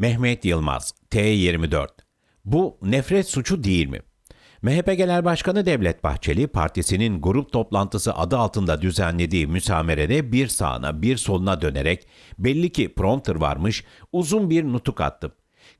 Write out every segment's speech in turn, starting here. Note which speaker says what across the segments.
Speaker 1: Mehmet Yılmaz, T24. Bu nefret suçu değil mi? MHP Genel Başkanı Devlet Bahçeli, partisinin grup toplantısı adı altında düzenlediği müsamerede bir sağına bir soluna dönerek belli ki prompter varmış uzun bir nutuk attı.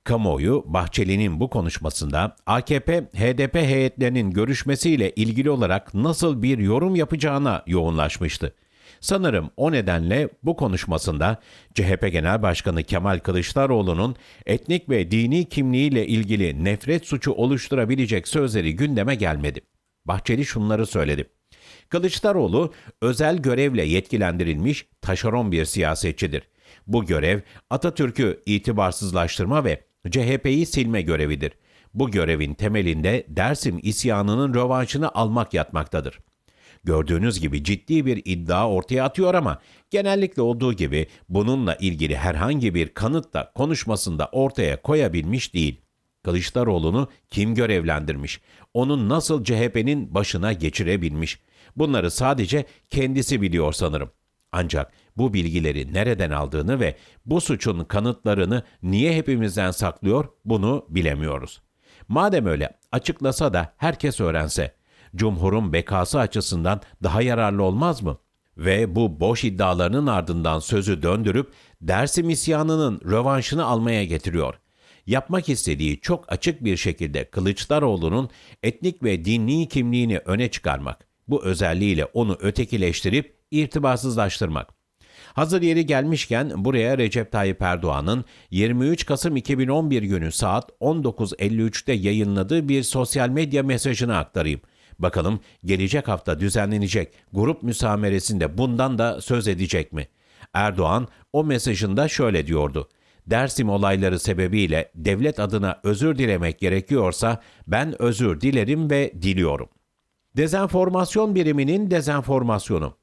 Speaker 1: Kamuoyu Bahçeli'nin bu konuşmasında AKP, HDP heyetlerinin görüşmesiyle ilgili olarak nasıl bir yorum yapacağına yoğunlaşmıştı. Sanırım o nedenle bu konuşmasında CHP Genel Başkanı Kemal Kılıçdaroğlu'nun etnik ve dini kimliğiyle ilgili nefret suçu oluşturabilecek sözleri gündeme gelmedi. Bahçeli şunları söyledi. Kılıçdaroğlu özel görevle yetkilendirilmiş taşeron bir siyasetçidir. Bu görev Atatürk'ü itibarsızlaştırma ve CHP'yi silme görevidir. Bu görevin temelinde Dersim isyanının rövanşını almak yatmaktadır. Gördüğünüz gibi ciddi bir iddia ortaya atıyor ama genellikle olduğu gibi bununla ilgili herhangi bir kanıt da konuşmasında ortaya koyabilmiş değil. Kılıçdaroğlu'nu kim görevlendirmiş? Onu nasıl CHP'nin başına geçirebilmiş? Bunları sadece kendisi biliyor sanırım. Ancak bu bilgileri nereden aldığını ve bu suçun kanıtlarını niye hepimizden saklıyor bunu bilemiyoruz. Madem öyle açıklasa da herkes öğrense. Cumhur'un bekası açısından daha yararlı olmaz mı? Ve bu boş iddialarının ardından sözü döndürüp Dersim isyanının rövanşını almaya getiriyor. Yapmak istediği çok açık bir şekilde Kılıçdaroğlu'nun etnik ve dinli kimliğini öne çıkarmak. Bu özelliğiyle onu ötekileştirip irtibatsızlaştırmak. Hazır yeri gelmişken buraya Recep Tayyip Erdoğan'ın 23 Kasım 2011 günü saat 19.53'te yayınladığı bir sosyal medya mesajını aktarayım. Bakalım gelecek hafta düzenlenecek grup müsameresinde bundan da söz edecek mi? Erdoğan o mesajında şöyle diyordu. Dersim olayları sebebiyle devlet adına özür dilemek gerekiyorsa ben özür dilerim ve diliyorum. Dezenformasyon biriminin dezenformasyonu.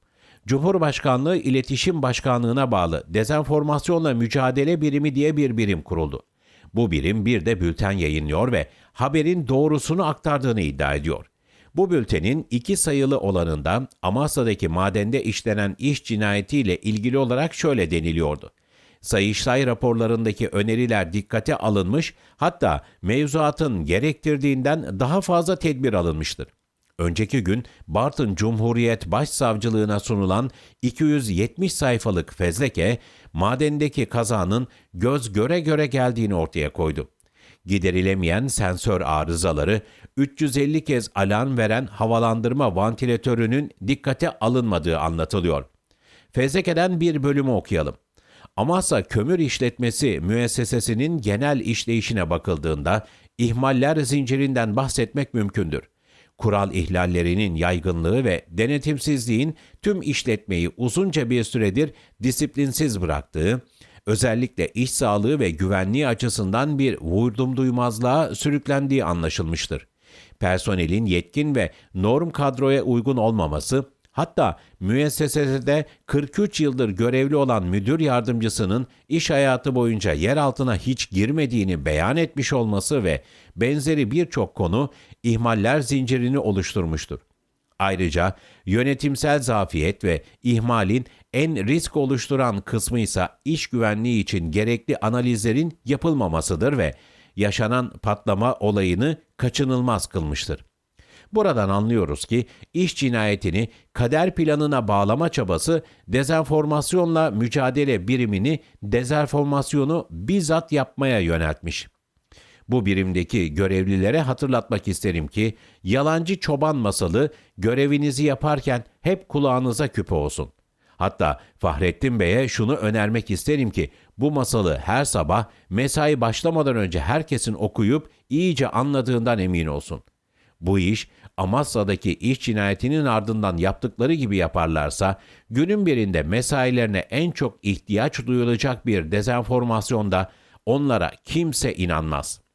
Speaker 1: Cumhurbaşkanlığı İletişim Başkanlığı'na bağlı Dezenformasyonla Mücadele Birimi diye bir birim kuruldu. Bu birim bir de bülten yayınlıyor ve haberin doğrusunu aktardığını iddia ediyor. Bu bültenin iki sayılı olanında Amasya'daki madende işlenen iş cinayetiyle ilgili olarak şöyle deniliyordu. Sayıştay raporlarındaki öneriler dikkate alınmış, hatta mevzuatın gerektirdiğinden daha fazla tedbir alınmıştır. Önceki gün Bartın Cumhuriyet Başsavcılığına sunulan 270 sayfalık fezleke, madendeki kazanın göz göre göre geldiğini ortaya koydu. Giderilemeyen sensör arızaları, 350 kez alarm veren havalandırma vantilatörünün dikkate alınmadığı anlatılıyor. Fezleke'den bir bölümü okuyalım. Amasya Kömür İşletmesi müessesesinin genel işleyişine bakıldığında ihmaller zincirinden bahsetmek mümkündür. Kural ihlallerinin yaygınlığı ve denetimsizliğin tüm işletmeyi uzunca bir süredir disiplinsiz bıraktığı, özellikle iş sağlığı ve güvenliği açısından bir vurdum duymazlığa sürüklendiği anlaşılmıştır. Personelin yetkin ve norm kadroya uygun olmaması, hatta müessesede 43 yıldır görevli olan müdür yardımcısının iş hayatı boyunca yer altına hiç girmediğini beyan etmiş olması ve benzeri birçok konu ihmaller zincirini oluşturmuştur. Ayrıca yönetimsel zafiyet ve ihmalin en risk oluşturan kısmı ise iş güvenliği için gerekli analizlerin yapılmamasıdır ve yaşanan patlama olayını kaçınılmaz kılmıştır. Buradan anlıyoruz ki iş cinayetini kader planına bağlama çabası dezenformasyonla mücadele birimini dezenformasyonu bizzat yapmaya yöneltmiş. Bu birimdeki görevlilere hatırlatmak isterim ki yalancı çoban masalı görevinizi yaparken hep kulağınıza küpe olsun. Hatta Fahrettin Bey'e şunu önermek isterim ki bu masalı her sabah mesai başlamadan önce herkesin okuyup iyice anladığından emin olsun. Bu iş Amasya'daki iş cinayetinin ardından yaptıkları gibi yaparlarsa günün birinde mesailerine en çok ihtiyaç duyulacak bir dezenformasyonda onlara kimse inanmaz.''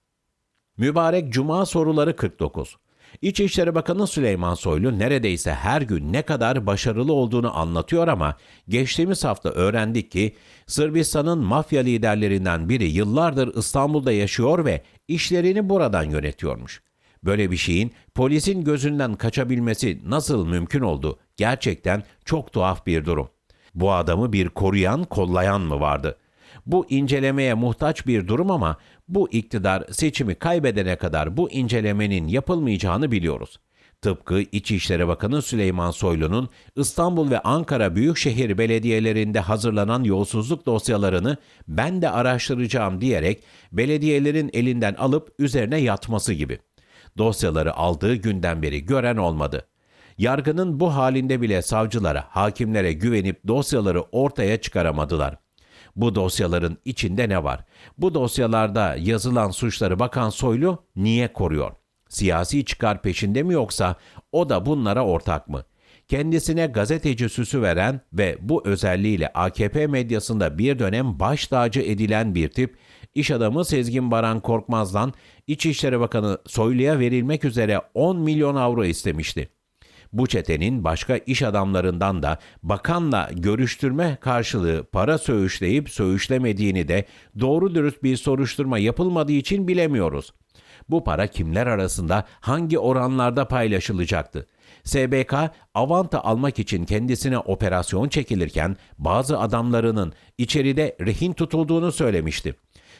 Speaker 1: Mübarek Cuma soruları 49. İçişleri Bakanı Süleyman Soylu neredeyse her gün ne kadar başarılı olduğunu anlatıyor ama geçtiğimiz hafta öğrendik ki Sırbistan'ın mafya liderlerinden biri yıllardır İstanbul'da yaşıyor ve işlerini buradan yönetiyormuş. Böyle bir şeyin polisin gözünden kaçabilmesi nasıl mümkün oldu? Gerçekten çok tuhaf bir durum. Bu adamı bir koruyan, kollayan mı vardı? Bu incelemeye muhtaç bir durum ama bu iktidar seçimi kaybedene kadar bu incelemenin yapılmayacağını biliyoruz. Tıpkı İçişleri Bakanı Süleyman Soylu'nun İstanbul ve Ankara Büyükşehir Belediyelerinde hazırlanan yolsuzluk dosyalarını ben de araştıracağım diyerek belediyelerin elinden alıp üzerine yatması gibi. Dosyaları aldığı günden beri gören olmadı. Yargının bu halinde bile savcılara, hakimlere güvenip dosyaları ortaya çıkaramadılar. Bu dosyaların içinde ne var? Bu dosyalarda yazılan suçları Bakan Soylu niye koruyor? Siyasi çıkar peşinde mi yoksa o da bunlara ortak mı? Kendisine gazeteci süsü veren ve bu özelliğiyle AKP medyasında bir dönem baş tacı edilen bir tip, iş adamı Sezgin Baran Korkmaz'dan İçişleri Bakanı Soylu'ya verilmek üzere 10 milyon avro istemişti. Bu çetenin başka iş adamlarından da bakanla görüştürme karşılığı para söğüşleyip söğüşlemediğini de doğru dürüst bir soruşturma yapılmadığı için bilemiyoruz. Bu para kimler arasında hangi oranlarda paylaşılacaktı? SBK avanta almak için kendisine operasyon çekilirken bazı adamlarının içeride rehin tutulduğunu söylemişti.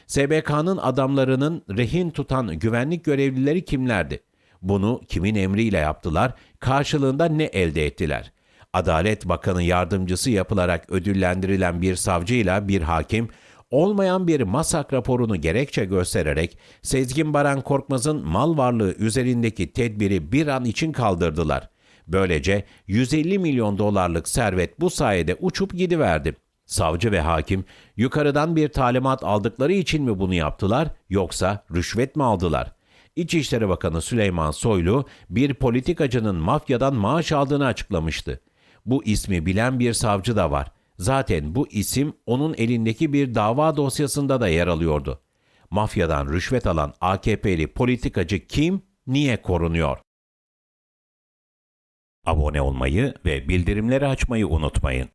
Speaker 1: SBK'nın adamlarının rehin tutan güvenlik görevlileri kimlerdi? Bunu kimin emriyle yaptılar? Karşılığında ne elde ettiler? Adalet Bakanı yardımcısı yapılarak ödüllendirilen bir savcıyla bir hakim olmayan bir masak raporunu gerekçe göstererek Sezgin Baran Korkmaz'ın mal varlığı üzerindeki tedbiri bir an için kaldırdılar. Böylece 150 milyon dolarlık servet bu sayede uçup gidiverdi. Savcı ve hakim yukarıdan bir talimat aldıkları için mi bunu yaptılar yoksa rüşvet mi aldılar? İçişleri Bakanı Süleyman Soylu bir politikacının mafyadan maaş aldığını açıklamıştı. Bu ismi bilen bir savcı da var. Zaten bu isim onun elindeki bir dava dosyasında da yer alıyordu. Mafyadan rüşvet alan AKP'li politikacı kim, niye korunuyor? Abone olmayı ve bildirimleri açmayı unutmayın.